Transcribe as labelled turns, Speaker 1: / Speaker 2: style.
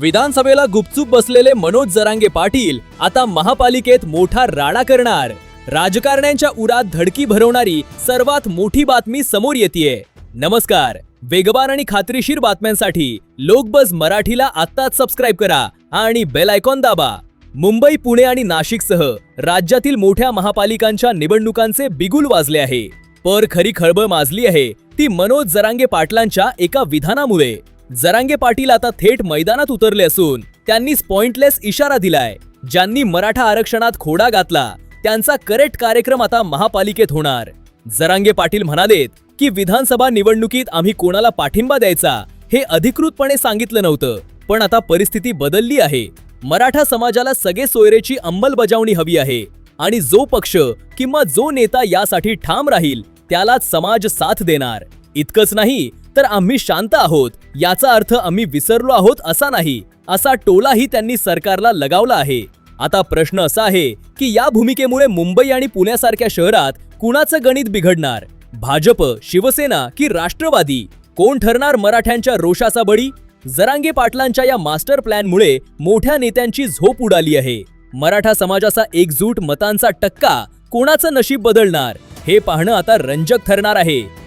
Speaker 1: विधानसभेला गुपचूप बसलेले मनोज जरांगे पाटील आता महापालिकेत मोठा राडा करणार. राजकारण्यांच्या उरात धडकी भरवणारी सर्वात मोठी बातमी समोर येतेय. नमस्कार. वेगवान आणि खात्रीशीर बातम्यांसाठी लोकबज मराठीला आत्ताच सबस्क्राईब करा आणि बेल आयकॉन दाबा. मुंबई पुणे आणि नाशिकसह राज्यातील मोठ्या महापालिकांच्या निवडणुकांचे बिगुल वाजले आहे. पर खरी खळबळ माजली आहे ती मनोज जरांगे पाटलांच्या एका विधानामुळे. जरांगे पाटील आता थेट मैदानात उतरले असून त्यांनीच पॉइंटलेस इशारा दिलाय. ज्यांनी मराठा आरक्षणात खोडा घातला त्यांचा करेक्ट कार्यक्रम आता महापालिकेत होणार. जरांगे पाटील म्हणालेत की विधानसभा निवडणुकीत आम्ही कोणाला पाठिंबा द्यायचा हे अधिकृतपणे सांगितलं नव्हतं पण आता परिस्थिती बदलली आहे. मराठा समाजाला सगळे सोयरेची अंमलबजावणी हवी आहे आणि जो पक्ष किंवा जो नेता यासाठी ठाम राहील त्यालाच समाज साथ देणार. इतकंच नाही तर आम्ही शांत आहोत. याचा अर्थ आम्ही विसरलो आहोत असा नाही. असा टोलाही त्यांनी सरकारला लगावला आहे. आता प्रश्न असा आहे की या भूमिकेमुळे मुंबई आणि पुण्यासारख्या शहरात कुणाचं गणित बिघडणार? भाजप शिवसेना की राष्ट्रवादी? कोण ठरणार मराठ्यांच्या रोषाचा बळी? जरांगे पाटलांच्या या मास्टर प्लॅनमुळे मोठ्या नेत्यांची झोप उडाली आहे. मराठा समाजाचा एकजूट मतांचा टक्का कोणाचं नशीब बदलणार? हे पाहणं आता रंजक ठरणार आहे.